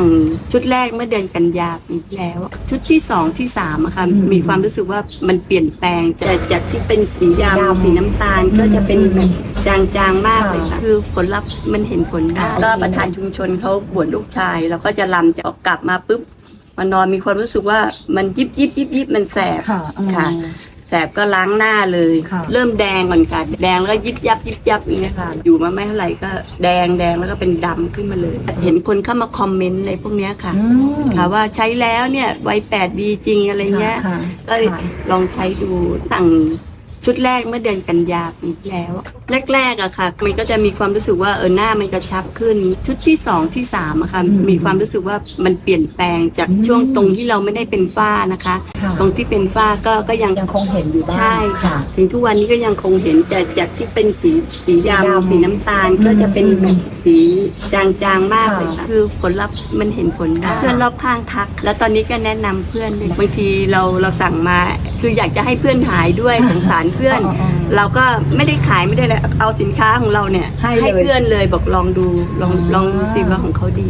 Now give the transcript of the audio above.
สั่งชุดแรกเมื่อเดือนกันยาปีที่แล้ว ชุดที่สองที่สามอะค่ะอืมมีความรู้สึกว่ามันเปลี่ยนแปลงจากจากที่เป็นสีสีดำดำสีน้ำตาลก็จะเป็นแบบจางๆมากเลยค่ะค่ะคือผลลัพธ์มันเห็นผลได้ค่ะก็ประธานชุมชนเขาบวชลูกชายเราก็จะลำจะออกกลับมาปุ๊บมานอนมีความรู้สึกว่ามันยิบยิบยิบยิบมันแสบค่ะอืมค่ะ แสบก็ล้างหน้าเลย ค่ะ เริ่มแดงก่อนค่ะ แดงแล้วก็ยิบยับยิบยับอย่างเงี้ยค่ะ อยู่มาไม่เท่าไหร่ก็แดงแดงแล้วก็เป็นดำขึ้นมาเลย เห็นคนเข้ามาคอมเมนต์ในพวกเนี้ยค่ะ อืมค่ะว่าใช้แล้วเนี่ยไวแปดดีจริงอะไรเงี้ย ค่ะก็ค่ะ ลองใช้ดูสั่ง ชุดแรกเมื่อเดือนกันยาปีที่แล้ว แรกๆอะค่ะ มันก็จะมีความรู้สึกว่าเออหน้ามันกระชับขึ้น ชุดที่สองที่สามอะค่ะอืมมีความรู้สึกว่ามันเปลี่ยนแปลงจากอืมช่วงตรงที่เราไม่ได้เป็นฝ้านะคะ ค่ะตรงที่เป็นฝ้าก็ก็ยังยังคงเห็นอยู่บ้างใช่ค่ะ ถึงทุกวันนี้ก็ยังคงเห็นแต่จากที่เป็นสีสีสีดำดำสีน้ำตาลอืมก็จะเป็นแบบสีจางๆมากเลยค่ะค่ะคือผลลัพธ์มันเห็นผลได้ค่ะ เพื่อนรอบข้างทัก แล้วตอนนี้ก็แนะนำเพื่อนด้วยบางทีเราเราสั่งมา คืออยากจะให้เพื่อนหายด้วยสงสารเพื่อนอ๋ออ๋อเราก็ไม่ได้ขายไม่ได้เลยเอาสินค้าของเราเนี่ยให้เลยเพื่อนเลยบอกลองดูลองลองดูสิว่าของเขาดี